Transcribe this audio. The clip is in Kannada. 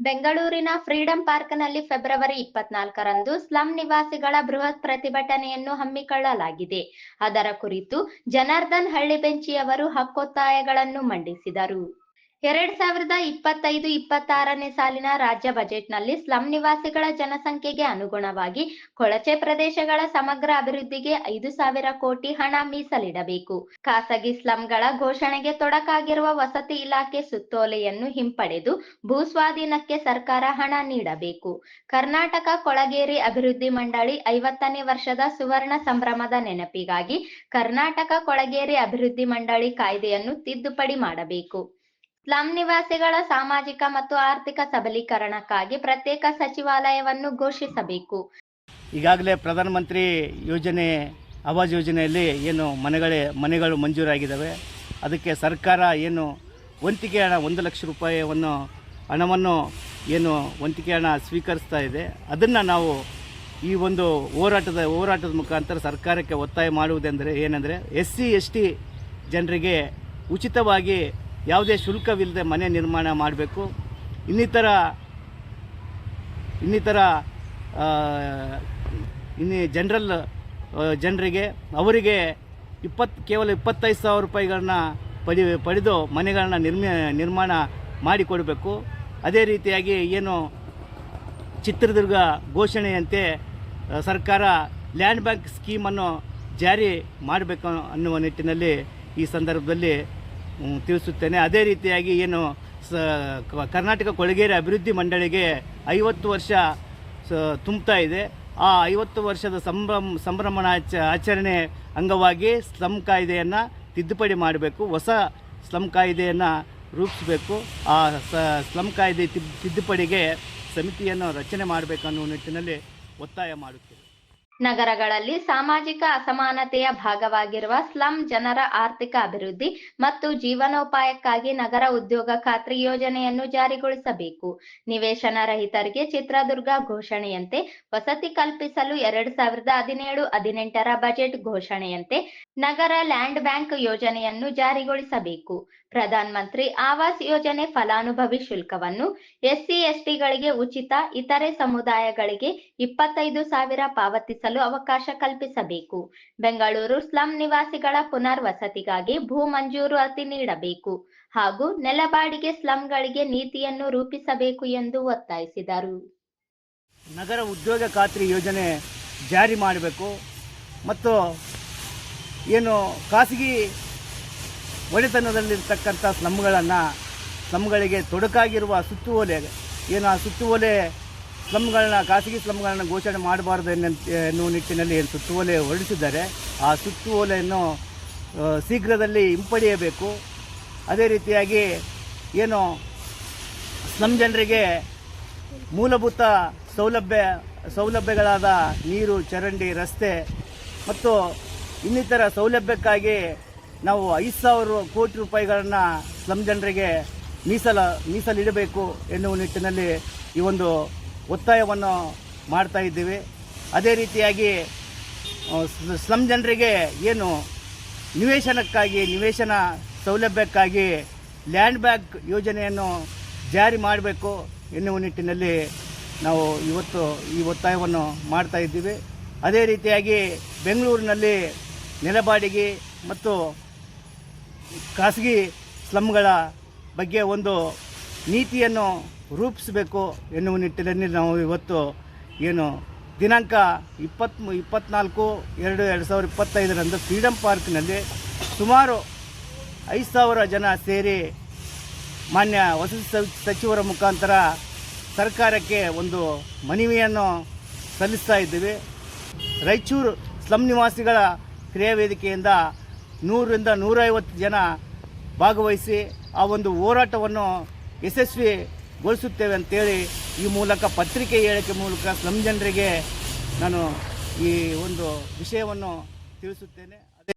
ಬೆಂಗಳೂರಿನ ಫ್ರೀಡಂ ಪಾರ್ಕ್ನಲ್ಲಿ ಫೆಬ್ರವರಿ ಇಪ್ಪತ್ನಾಲ್ಕರಂದು ಸ್ಲಂ ನಿವಾಸಿಗಳ ಬೃಹತ್ ಪ್ರತಿಭಟನೆಯನ್ನು ಹಮ್ಮಿಕೊಳ್ಳಲಾಗಿದೆ. ಅದರ ಕುರಿತು ಜನಾರ್ದನ್ ಹಳ್ಳಿಬೆಂಚಿಯವರು ಹಕ್ಕೊತ್ತಾಯಗಳನ್ನು ಮಂಡಿಸಿದರು. ಎರಡ್ ಸಾವಿರದ ಇಪ್ಪತ್ತೈದು ಇಪ್ಪತ್ತಾರನೇ ಸಾಲಿನ ರಾಜ್ಯ ಬಜೆಟ್ನಲ್ಲಿ ಸ್ಲಂ ನಿವಾಸಿಗಳ ಜನಸಂಖ್ಯೆಗೆ ಅನುಗುಣವಾಗಿ ಕೊಳಚೆ ಪ್ರದೇಶಗಳ ಸಮಗ್ರ ಅಭಿವೃದ್ಧಿಗೆ ಐದು ಸಾವಿರ ಕೋಟಿ ಹಣ ಮೀಸಲಿಡಬೇಕು. ಖಾಸಗಿ ಸ್ಲಂಗಳ ಘೋಷಣೆಗೆ ತೊಡಕಾಗಿರುವ ವಸತಿ ಇಲಾಖೆ ಸುತ್ತೋಲೆಯನ್ನು ಹಿಂಪಡೆದು ಭೂಸ್ವಾಧೀನಕ್ಕೆ ಸರ್ಕಾರ ಹಣ ನೀಡಬೇಕು. ಕರ್ನಾಟಕ ಕೊಳಗೇರಿ ಅಭಿವೃದ್ಧಿ ಮಂಡಳಿ ಐವತ್ತನೇ ವರ್ಷದ ಸುವರ್ಣ ಸಂಭ್ರಮದ ನೆನಪಿಗಾಗಿ ಕರ್ನಾಟಕ ಕೊಳಗೇರಿ ಅಭಿವೃದ್ಧಿ ಮಂಡಳಿ ಕಾಯ್ದೆಯನ್ನು ತಿದ್ದುಪಡಿ ಮಾಡಬೇಕು. ಸ್ಲಂ ನಿವಾಸಿಗಳ ಸಾಮಾಜಿಕ ಮತ್ತು ಆರ್ಥಿಕ ಸಬಲೀಕರಣಕ್ಕಾಗಿ ಪ್ರತ್ಯೇಕ ಸಚಿವಾಲಯವನ್ನು ಘೋಷಿಸಬೇಕು. ಈಗಾಗಲೇ ಪ್ರಧಾನಮಂತ್ರಿ ಯೋಜನೆ, ಆವಾಜ್ ಯೋಜನೆಯಲ್ಲಿ ಏನು ಮನೆಗಳೇ, ಮನೆಗಳು ಮಂಜೂರಾಗಿದ್ದಾವೆ. ಅದಕ್ಕೆ ಸರ್ಕಾರ ಏನು ವಂತಿಕೆ ಹಣ, ಒಂದು ಲಕ್ಷ ರೂಪಾಯಿಯನ್ನು ಹಣವನ್ನು ಏನು ವಂತಿಕೆ ಹಣ ಸ್ವೀಕರಿಸ್ತಾ ಇದೆ. ಅದನ್ನು ನಾವು ಈ ಒಂದು ಹೋರಾಟದ ಹೋರಾಟದ ಮುಖಾಂತರ ಸರ್ಕಾರಕ್ಕೆ ಒತ್ತಾಯ ಮಾಡುವುದೆಂದರೆ ಏನೆಂದರೆ ಎಸ್ ಸಿ ಎಸ್ ಟಿ ಜನರಿಗೆ ಉಚಿತವಾಗಿ ಯಾವುದೇ ಶುಲ್ಕವಿಲ್ಲದೆ ಮನೆ ನಿರ್ಮಾಣ ಮಾಡಬೇಕು. ಇನ್ನಿತರ ಇನ್ನಿತರ ಇನ್ನಿ ಜನರಲ್ ಜನರಿಗೆ, ಅವರಿಗೆ ಇಪ್ಪತ್ತು ಕೇವಲ ಇಪ್ಪತ್ತೈದು ಸಾವಿರ ರೂಪಾಯಿಗಳನ್ನ ಪಡಿ, ಪಡೆದು ಮನೆಗಳನ್ನ ನಿರ್ಮಿ, ನಿರ್ಮಾಣ ಮಾಡಿಕೊಡಬೇಕು. ಅದೇ ರೀತಿಯಾಗಿ ಏನು ಚಿತ್ರದುರ್ಗ ಘೋಷಣೆಯಂತೆ ಸರ್ಕಾರ ಲ್ಯಾಂಡ್ ಬ್ಯಾಂಕ್ ಸ್ಕೀಮನ್ನು ಜಾರಿ ಮಾಡಬೇಕು ಅನ್ನುವ ನಿಟ್ಟಿನಲ್ಲಿ ಈ ಸಂದರ್ಭದಲ್ಲಿ ತಿಳಿಸುತ್ತೇನೆ. ಅದೇ ರೀತಿಯಾಗಿ ಏನು ಸ ಕರ್ನಾಟಕ ಕೊಳಗೇರಿ ಅಭಿವೃದ್ಧಿ ಮಂಡಳಿಗೆ ಐವತ್ತು ವರ್ಷ ತುಂಬ್ತಾ ಇದೆ. ಆ ಐವತ್ತು ವರ್ಷದ ಸಂಭ್ರಮ ಸಂಭ್ರಮಣಾಚ ಆಚರಣೆ ಅಂಗವಾಗಿ ಸ್ಲಮ್ ಕಾಯ್ದೆಯನ್ನು ತಿದ್ದುಪಡಿ ಮಾಡಬೇಕು. ಹೊಸ ಸ್ಲಮ್ ಕಾಯ್ದೆಯನ್ನು ರೂಪಿಸಬೇಕು. ಆ ಸ್ಲಮ್ ಕಾಯ್ದೆ ತಿದ್- ತಿದ್ದುಪಡಿಗೆ ಸಮಿತಿಯನ್ನು ರಚನೆ ಮಾಡಬೇಕು ಅನ್ನುವ ನಿಟ್ಟಿನಲ್ಲಿ ಒತ್ತಾಯ ಮಾಡುತ್ತೇವೆ. ನಗರಗಳಲ್ಲಿ ಸಾಮಾಜಿಕ ಅಸಮಾನತೆಯ ಭಾಗವಾಗಿರುವ ಸ್ಲಂ ಜನರ ಆರ್ಥಿಕ ಅಭಿವೃದ್ಧಿ ಮತ್ತು ಜೀವನೋಪಾಯಕ್ಕಾಗಿ ನಗರ ಉದ್ಯೋಗ ಖಾತ್ರಿ ಯೋಜನೆಯನ್ನು ಜಾರಿಗೊಳಿಸಬೇಕು. ನಿವೇಶನ ರಹಿತರಿಗೆ ಚಿತ್ರದುರ್ಗ ಘೋಷಣೆಯಂತೆ ವಸತಿ ಕಲ್ಪಿಸಲು ಎರಡ್ ಸಾವಿರದ ಹದಿನೇಳು ಹದಿನೆಂಟರ ಬಜೆಟ್ ಘೋಷಣೆಯಂತೆ ನಗರ ಲ್ಯಾಂಡ್ ಬ್ಯಾಂಕ್ ಯೋಜನೆಯನ್ನು ಜಾರಿಗೊಳಿಸಬೇಕು. ಪ್ರಧಾನ ಮಂತ್ರಿ ಆವಾಸ್ ಯೋಜನೆ ಫಲಾನುಭವಿ ಶುಲ್ಕವನ್ನು ಎಸ್ಸಿ ಎಸ್ಟಿಗಳಿಗೆ ಉಚಿತ, ಇತರೆ ಸಮುದಾಯಗಳಿಗೆ ಇಪ್ಪತ್ತೈದು ಸಾವಿರ ಪಾವತಿಸಲು ಅವಕಾಶ ಕಲ್ಪಿಸಬೇಕು. ಬೆಂಗಳೂರು ಸ್ಲಂ ನಿವಾಸಿಗಳ ಪುನರ್ವಸತಿಗಾಗಿ ಭೂ ಮಂಜೂರಾತಿ ನೀಡಬೇಕು ಹಾಗೂ ನೆಲಬಾಡಿಗೆ ಸ್ಲಂಗಳಿಗೆ ನೀತಿಯನ್ನು ರೂಪಿಸಬೇಕು ಎಂದು ಒತ್ತಾಯಿಸಿದರು. ನಗರ ಉದ್ಯೋಗ ಖಾತ್ರಿ ಯೋಜನೆ ಜಾರಿ ಮಾಡಬೇಕು ಮತ್ತು ಏನು ಖಾಸಗಿ ಒಡೆತನದಲ್ಲಿರ್ತಕ್ಕಂಥ ಸ್ಲಮ್ಗಳನ್ನು ಸ್ಲಮ್ಗಳಿಗೆ ತೊಡಕಾಗಿರುವ ಸುತ್ತುವಲೆ, ಏನು ಆ ಸುತ್ತುವಲೆ ಸ್ಲಮ್ಗಳನ್ನ, ಖಾಸಗಿ ಸ್ಲಮ್ಗಳನ್ನು ಘೋಷಣೆ ಮಾಡಬಾರ್ದು ಎನ್ನುವ ನಿಟ್ಟಿನಲ್ಲಿ ಏನು ಸುತ್ತುವಲೆ ಹೊರಡಿಸಿದ್ದಾರೆ. ಆ ಸುತ್ತುವಲೆಯನ್ನು ಶೀಘ್ರದಲ್ಲಿ ಹಿಂಪಡೆಯಬೇಕು. ಅದೇ ರೀತಿಯಾಗಿ ಏನು ಸ್ಲಮ್ ಜನರಿಗೆ ಮೂಲಭೂತ ಸೌಲಭ್ಯ, ಸೌಲಭ್ಯಗಳಾದ ನೀರು, ಚರಂಡಿ, ರಸ್ತೆ ಮತ್ತು ಇನ್ನಿತರ ಸೌಲಭ್ಯಕ್ಕಾಗಿ ನಾವು ಐದು ಸಾವಿರ ಕೋಟಿ ರೂಪಾಯಿಗಳನ್ನು ಸ್ಲಮ್ ಜನರಿಗೆ ಮೀಸಲ, ಮೀಸಲಿಡಬೇಕು ಎನ್ನುವ ನಿಟ್ಟಿನಲ್ಲಿ ಈ ಒಂದು ಒತ್ತಾಯವನ್ನು ಮಾಡ್ತಾ ಇದ್ದೀವಿ. ಅದೇ ರೀತಿಯಾಗಿ ಸ್ಲಮ್ ಜನರಿಗೆ ಏನು ನಿವೇಶನಕ್ಕಾಗಿ, ನಿವೇಶನ ಸೌಲಭ್ಯಕ್ಕಾಗಿ ಲ್ಯಾಂಡ್ ಬ್ಯಾಂಕ್ ಯೋಜನೆಯನ್ನು ಜಾರಿ ಮಾಡಬೇಕು ಎನ್ನುವ ನಿಟ್ಟಿನಲ್ಲಿ ನಾವು ಇವತ್ತು ಈ ಒತ್ತಾಯವನ್ನು ಮಾಡ್ತಾ ಇದ್ದೀವಿ. ಅದೇ ರೀತಿಯಾಗಿ ಬೆಂಗಳೂರಿನಲ್ಲಿ ನೆಲಬಾಡಿಗೆ ಮತ್ತು ಖಾಸಗಿ ಸ್ಲಮ್ಗಳ ಬಗ್ಗೆ ಒಂದು ನೀತಿಯನ್ನು ರೂಪಿಸಬೇಕು ಎನ್ನುವ ನಿಟ್ಟಿನಲ್ಲಿ ನಾವು ಇವತ್ತು ಏನು ದಿನಾಂಕ ಇಪ್ಪತ್ತ್ ಇಪ್ಪತ್ನಾಲ್ಕು ಎರಡು ಎರಡು ಸಾವಿರದ ಇಪ್ಪತ್ತೈದರಂದು ಫ್ರೀಡಮ್ ಪಾರ್ಕ್ನಲ್ಲಿ ಸುಮಾರು ಐದು ಸಾವಿರ ಜನ ಸೇರಿ ಮಾನ್ಯ ವಸತಿ ಸಚಿವರ ಮುಖಾಂತರ ಸರ್ಕಾರಕ್ಕೆ ಒಂದು ಮನವಿಯನ್ನು ಸಲ್ಲಿಸ್ತಾ ಇದ್ದೀವಿ. ರಾಯಚೂರು ಸ್ಲಮ್ ನಿವಾಸಿಗಳ ಕ್ರಿಯಾವೇದಿಕೆಯಿಂದ ನೂರರಿಂದ ನೂರೈವತ್ತು ಜನ ಭಾಗವಹಿಸಿ ಆ ಒಂದು ಹೋರಾಟವನ್ನು ಯಶಸ್ವಿಗೊಳಿಸುತ್ತೇವೆ ಅಂತೇಳಿ ಈ ಮೂಲಕ ಪತ್ರಿಕೆ ಹೇಳಿಕೆ ಮೂಲಕ ಸ್ಲಮ್ ಜನರಿಗೆ ನಾನು ಈ ಒಂದು ವಿಷಯವನ್ನು ತಿಳಿಸುತ್ತೇನೆ.